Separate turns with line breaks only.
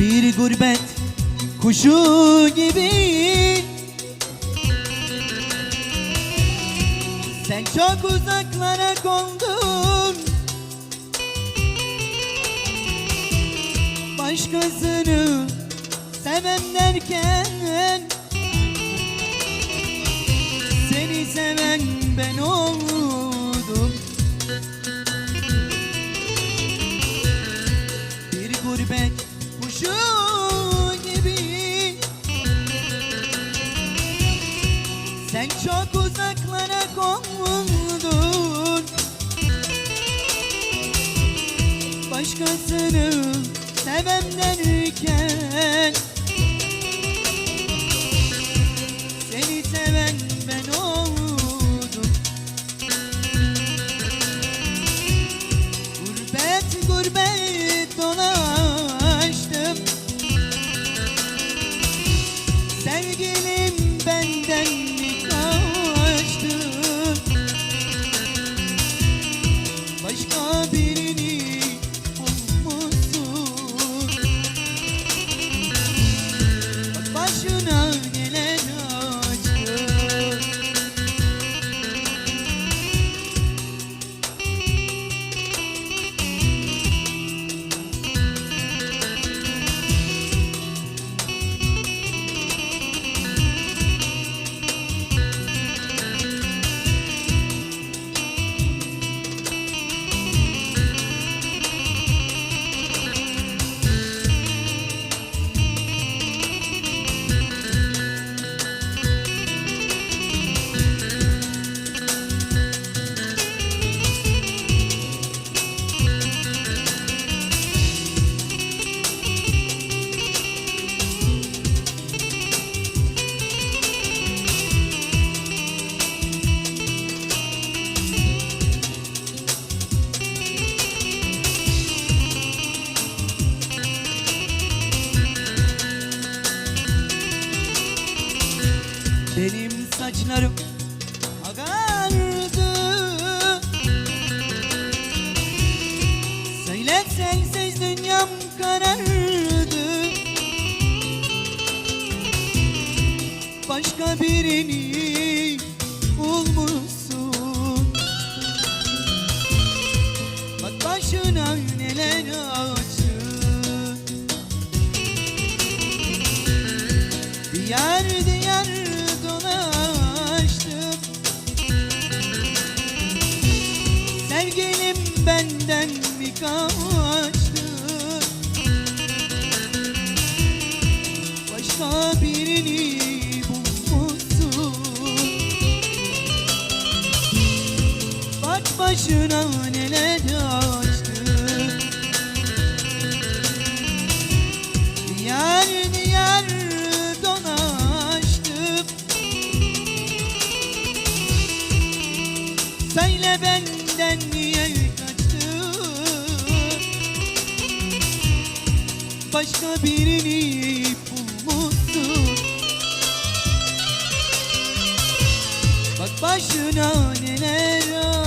Bir gurbet kuşu gibi. Sen çok uzaklara kondun. Başkasını sevem derken Seni seven ben oldum. Bir gurbet Sen çok uzaklara kondun Başkasını sevem derken Seni seven ben oldum. Gurbet gurbet saçlarım ağardı Söyle sensiz dünyam karardı. Başka birini bulmuşsun. Bak başına neler açtı Diyar diyar Başka birini bulmuşsun. Bak başına neler Başka birini bulmuşsun. Bak başına neler